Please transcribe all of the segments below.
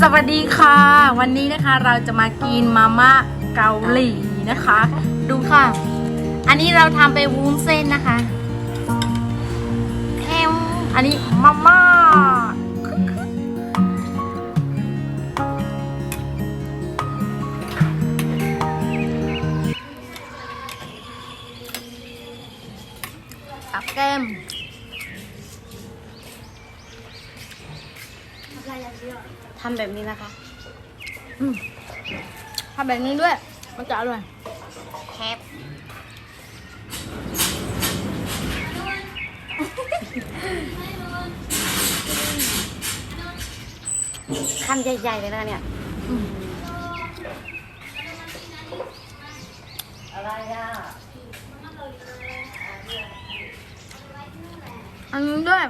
สวัสดีค่ะ วันนี้นะคะเราจะมากินมาม่าเกาหลีนะคะ ดูค่ะ อันนี้เราทำไปวุ้นเส้นนะคะแอมอันนี้มาม่า ทำแบบนี้นะคะอืมทำแบบนี้ด้วย มันจะอร่อยแคปคำใหญ่ๆเลยนะเนี่ยอืมอะไรอะอันนี้ด้วย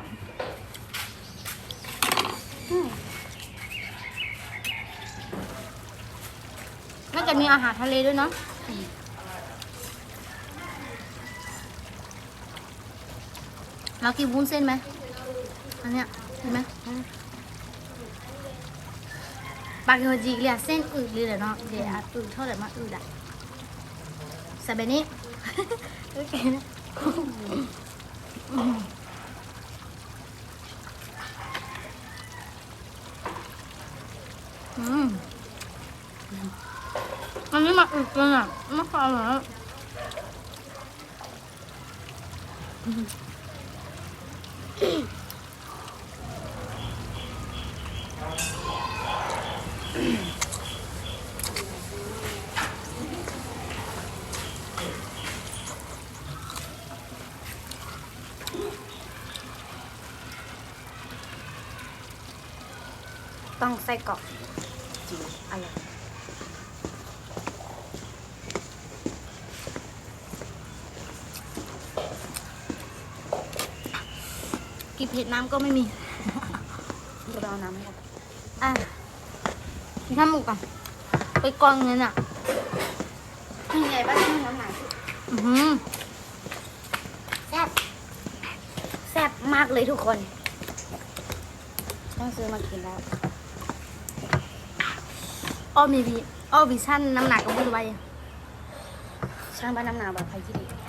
น่าจะมี อาหารทะเลด้วยเนาะเรากินวุ้นเส้นไหมอันเนี้ยเห็นไหมปากเฮอจีเรียเส้นอืดเลยเหรอเนาะเดี๋ยวอะอืดเท่าไหร่มาอืดอะส่แบนี้โอเคนะอืม อันนี้มาอึดเลยอะไม่ค่อยอร่อยอะต้องใส่กรอกจริงอะไร กินเผ็ดน้ำก็ไม่มีเราเอาน้ำให้ก่อนอะกินข้าวหมูก่อนไปกองเงินอะนี่ไงบ้านที่น้ำหนักอือหือแซ่บแซ่บมากเลยทุกคน ต้องซื้อมากินแล้วอ้อมีวีอ้อวิชั่นน้ำหนักก็พูดไว้ช่างบ้านน้ำหนาแบบใครที่ดี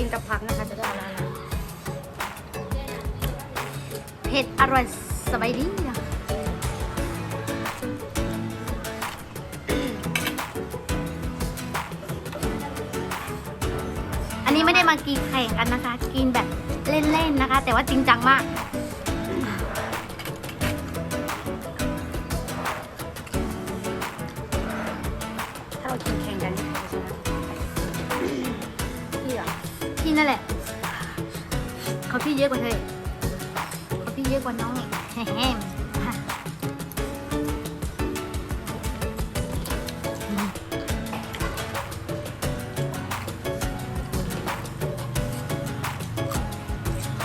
กินกับผักนะคะจะได้อะไรนะเผ็ดอร่อยสบายดีอะอันนี้ไม่ได้มากินแข่งกันนะคะ กินแบบเล่นๆนะคะ แต่ว่าจริงจังมาก พี่นั่นแหละเขาพี่เยอะกว่าเธออีกเขาพี่เยอะกว่าน้องอีกแฮม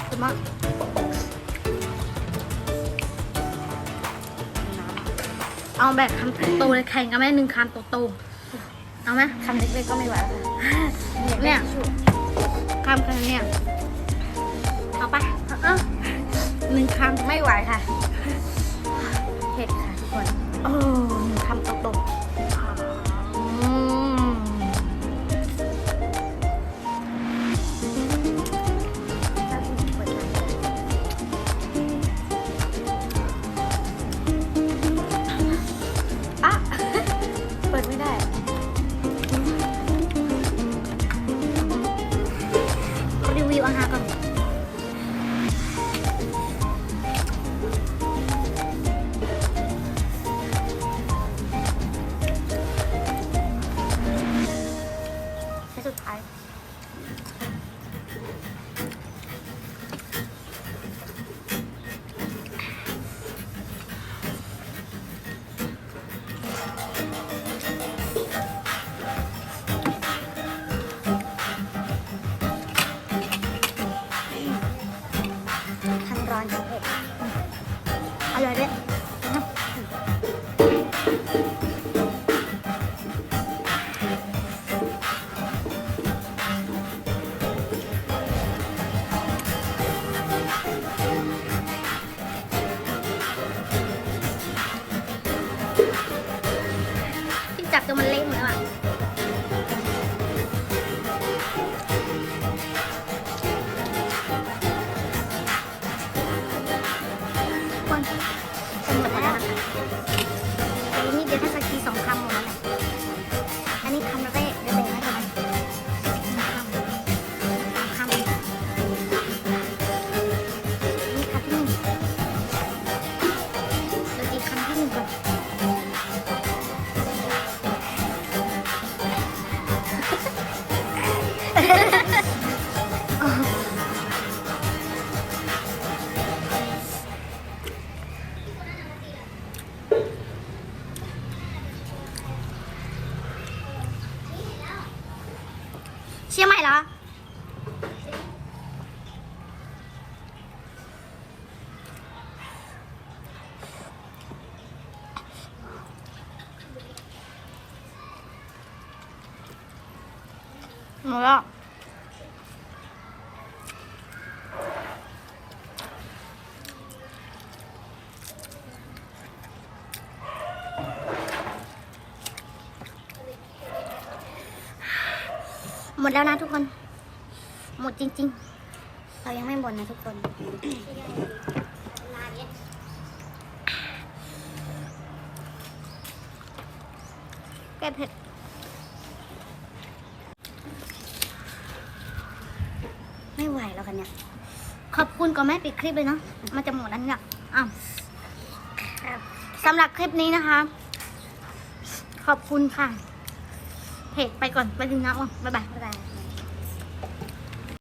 จะมาเอาแบบคำโตๆเลยแข่งกันไหมหนึ่งคำโตๆเอาไหมคำเล็กๆก็ไม่ไหวแล้ว ค่ะเนี่ยคำกันเนี่ยเอาปะเอ้าหนึ่งคำไม่ไหวค่ะเผ็ดค่ะทุกคนโอ้หนึ่งคำโตๆ มดแล้วหมดแล้วนะทุกคน หมดจริง ๆ เรายังไม่หมดนะทุกคน แกเผ็ด ไม่ไหวแล้วกันเนี่ย ข อบคุณก่อนแม่ปิดคลิปเลยเนาะมันจะหมดแล้วเนี่ยอ้าวสำหรับคลิปนี้นะคะ ขอบคุณค่ะเพจไปก่อนไปดึงน้ำอะบ๊ายบายบ๊ายบาย